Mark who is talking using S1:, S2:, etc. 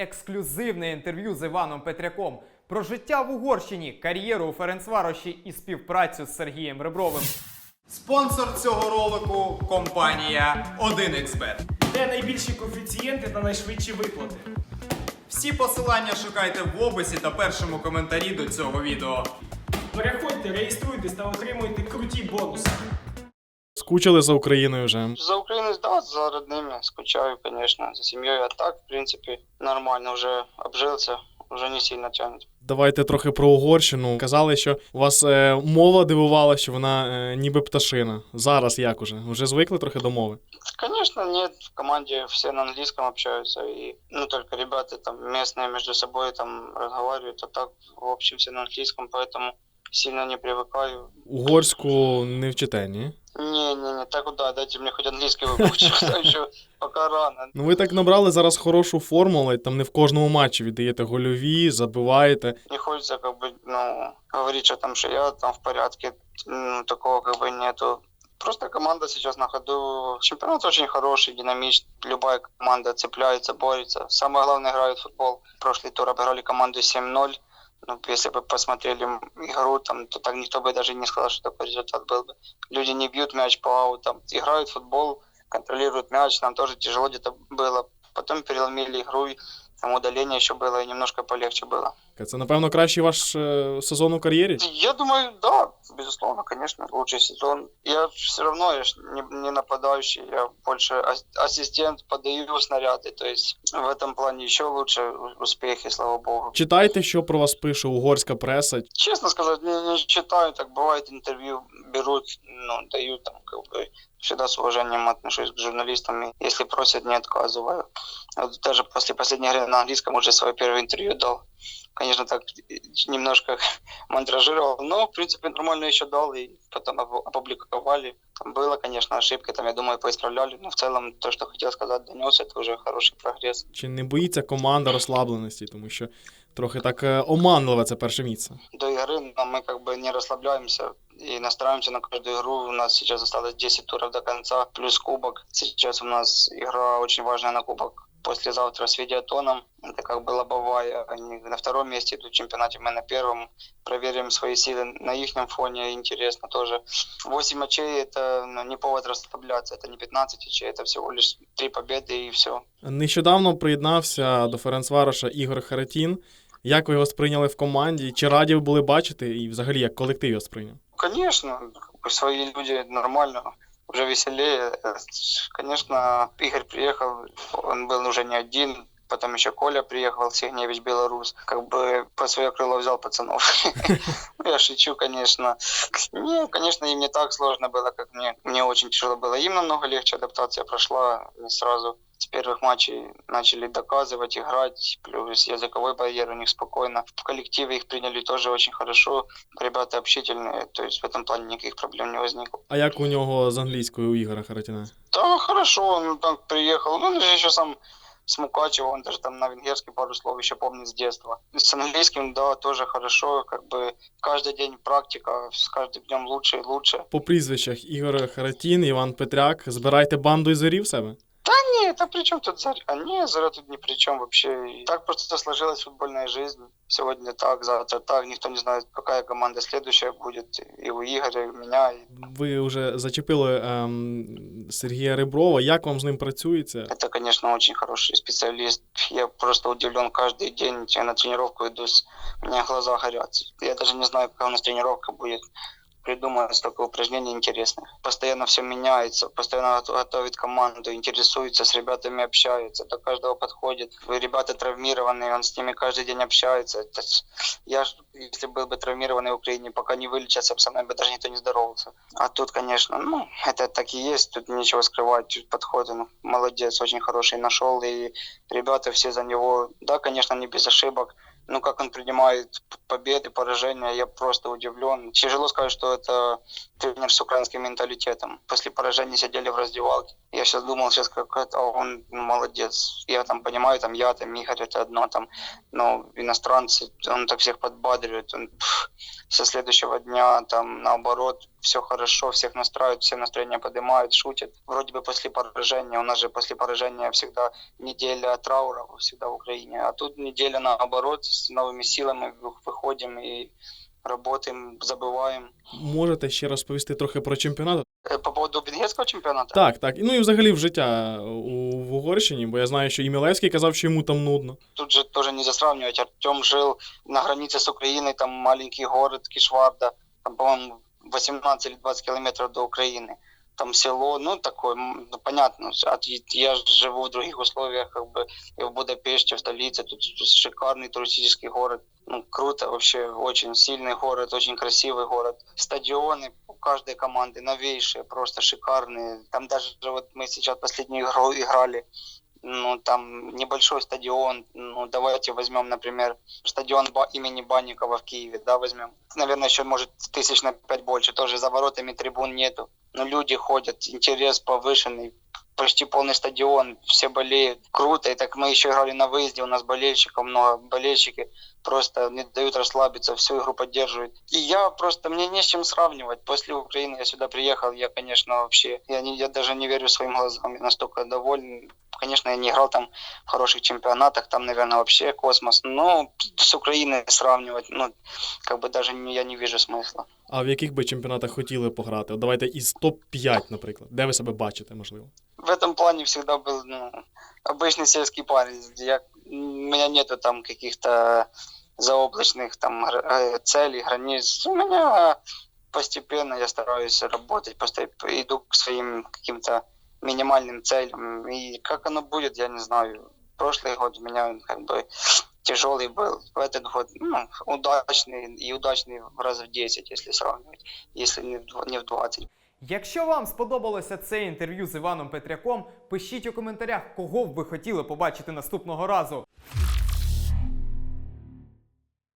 S1: Ексклюзивне інтерв'ю з Іваном Петряком про життя в Угорщині, кар'єру у Ференцвароші і співпрацю з Сергієм Ребровим. Спонсор цього ролику компанія 1xBet.
S2: Де найбільші коефіцієнти та найшвидші виплати?
S1: Всі посилання шукайте в описі та першому коментарі до цього відео.
S2: Переходьте, реєструйтесь та отримуйте круті бонуси.
S3: Скучили за Україною вже.
S4: За Украину, да, за родными скучаю, конечно, за семьей, а так, в принципе, нормально, уже обжился, уже не сильно тянет.
S3: Давайте трохи про Угорщину. Казали, що у вас е, мова дивувала, що вона е, ніби пташина. Зараз як уже? Вже звикли трохи до мови?
S4: Конечно, нет, в команде все на английском общаются, и, ну, только ребята там местные между собой там разговаривают, а так, в общем, все на английском, поэтому сильно не привыкаю.
S3: Угорську не вчите, ні?
S4: Не-не-не, так вот, да, дайте мне хоть английский выучить, а еще пока рано.
S3: Ну ви так набрали зараз хорошу форму, але там не в кожному матчі віддаєте гольові, забиваєте.
S4: Не хочется, как бы, ну, говорить, что там, что я там в порядке, ну, такого как бы нету. Просто команда сейчас на ходу. Чемпионат очень хороший, динамичный. Любая команда цепляется, борется. Самое главное, играет в футбол. Прошлый тур обыграли команду 7-0. Ну, если бы посмотрели игру, там, то так никто бы даже не сказал, что такой результат был бы. Люди не бьют мяч по аутам, играют в футбол, контролируют мяч. Нам тоже тяжело где-то было. Потом переломили игру, там удаление еще было, и немножко полегче было.
S3: Це, напевно, кращий ваш е, сезон у кар'єрі.
S4: Я думаю, да, безусловно, конечно, лучший сезон. Я все равно я ж не, не нападающий, я больше ас- ассистент, подаю снаряды, то есть в этом плане еще лучше у- успехи, слава богу.
S3: Читайте, що про вас пише угорська преса.
S4: Честно сказать, не, не читаю, так бывает интервью берут, ну, дают там, как бы, всегда с уважением отношусь к журналистам, и если просят, не отказываю. Вот даже после последней игры на английском уже свое первое интервью дал. Конечно, так немножко мандражировал, но, в принципе, нормально еще дал, и потом опу- опубликовали. Там было, конечно, ошибки, там, я думаю, поисправляли, но в целом то, что хотел сказать, донес, это уже хороший прогресс.
S3: Чи не боїться команда розслабленості, тому що трохи так е, оманливе це перше місце.
S4: до игры, но мы как бы не расслабляемся и настраиваемся на каждую игру. У нас сейчас осталось 10 туров до конца, плюс кубок. Сейчас у нас игра очень важная на кубок. Послезавтра с Видеотоном. Это как бы лобовая. Они на втором месте идут в чемпионате, мы на первом. Проверим свои силы на их фоне. Интересно тоже. 8 очей это ну, не повод расслабляться. Это не 15 очей, это всего лишь 3 победы и все.
S3: Нещодавно приєднався до Ференцвароша Ігор Харатін. Як ви його сприйняли в команді? Чи раді ви були бачити, і взагалі як колектив його сприйняв?
S4: Конечно, как бы свои люди нормально, уже веселее. Э, Конечно, Игорь приехал, он был уже не один, потом еще Коля приехал, Сигневич Белорус, как бы по свое крыло взял пацанов. Ну, Я шучу, конечно. Не, конечно, им не так сложно было, как мне. Мне очень тяжело было. Им намного легче адаптация прошла не сразу. С первых матчей начали доказывать, играть, плюс языковой барьер у них спокойно. В коллективе их приняли тоже очень хорошо. Ребята общительные, то есть в этом плане никаких проблем не возникло.
S3: А як у нього з англійською у Ігора Харатіна?
S4: Да, хорошо, он так приехал. Ну, он же еще сам с Мукачева, он даже там на венгерский пару слов еще помнит с детства. С английским, да, тоже хорошо, как бы каждый день практика, с каждым днем лучше и лучше.
S3: По прізвищах Ігор Харатін, Іван Петряк. Збирайте банду і зорі Себе?
S4: Нет, а при чем тут Заря? Не, Заря тут ни при чем вообще. И так просто сложилась футбольная жизнь. Сегодня так, завтра так. Никто не знает, какая команда следующая будет. И у Игоря, и у меня. И
S3: Ви вже зачепили ем, Сергія Реброва. Як вам з ним працюється?
S4: Это, конечно, очень хороший специалист. Я просто удивлен каждый день. Я на тренировку иду, с... у меня глаза горят. Я даже не знаю, какая у нас тренировка будет. Придумывает столько упражнений интересных. Постоянно все меняется, постоянно гот- готовит команду, интересуется, с ребятами общается, до каждого подходит. Ребята травмированные, он с ними каждый день общается. Я, если был бы травмированный в Украине, пока не вылечился, со мной бы даже никто не здоровался. А тут, конечно, ну, это так и есть, тут нечего скрывать. Подход он молодец, очень хороший нашел, и ребята все за него, да, конечно, не без ошибок, но как он принимает победы, поражения, я просто удивлен. Тяжело сказать, что это тренер с украинским менталитетом. После поражения сидели в раздевалке, Я сейчас думал, сейчас какой-то, а он ну, молодец. Я там понимаю, там я, там Игорь, это одно, там, но иностранцы, он так всех подбадривает, он пф, со следующего дня там наоборот, все хорошо, всех настраивает, все настроение поднимают, шутят. Вроде бы после поражения, у нас же после поражения всегда неделя траура всегда в Украине, а тут неделя наоборот, с новыми силами вы- выходим и работаем, забываем.
S3: Можете ще розповісти трохи про чемпіонат?
S4: Э, По поводу бенгетского чемпионата?
S3: Так, так. Ну і взагалі в життя у в Угорщині, бо я знаю, що і Мілевський казав, що йому там нудно.
S4: тут же тоже нельзя сравнивать. Артем жил на границе с Украиной, там маленький город Кишварда, там, по-моему, 18 или 20 километров до Украины. Там село, ну, такое, м, ну, понятно. А я ж живу в других условиях, как бы, и в Будапеште, в столице, тут шикарный туристический город. Ну, круто, вообще, очень сильный город, очень красивый город. Стадионы у каждой команды новейшие, просто шикарные. Там даже вот мы сейчас последнюю игру играли, ну, там небольшой стадион, ну, давайте возьмем, например, стадион имени Банникова в Киеве, да, возьмем. Наверное, еще, может, тысяч на пять больше, тоже за воротами трибун нету. Но люди ходят, интерес повышенный, почти полный стадион, все болеют. Круто, и так мы еще играли на выезде, у нас болельщиков много, болельщики просто не дают расслабиться, всю игру поддерживают. И я просто, мне не с чем сравнивать. После Украины я сюда приехал, я, конечно, вообще, я, не, я даже не верю своим глазам, я настолько доволен. Конечно, я не играл там в хороших чемпионатах, там, наверное, вообще космос. Но с Украиной сравнивать, ну, как бы даже не, я не вижу смысла.
S3: А в яких би чемпіонатах хотіли пограти? От давайте із топ-5, наприклад. Де ви себе бачите, можливо?
S4: в этом плане всегда был ну, обычный сельский парень. Я, у меня нету там каких-то заоблачных там гр- э, целей, границ. У меня постепенно я стараюсь работать, просто иду к своим каким-то минимальным целям. И как оно будет, я не знаю. Прошлый год у меня как бы тяжелый был. В этот год ну, удачный и удачный в раз в 10, если сравнивать, если не в дв- не в 20.
S1: Якщо вам сподобалося це інтерв'ю з Іваном Петряком, пишіть у коментарях, кого б ви хотіли побачити наступного разу.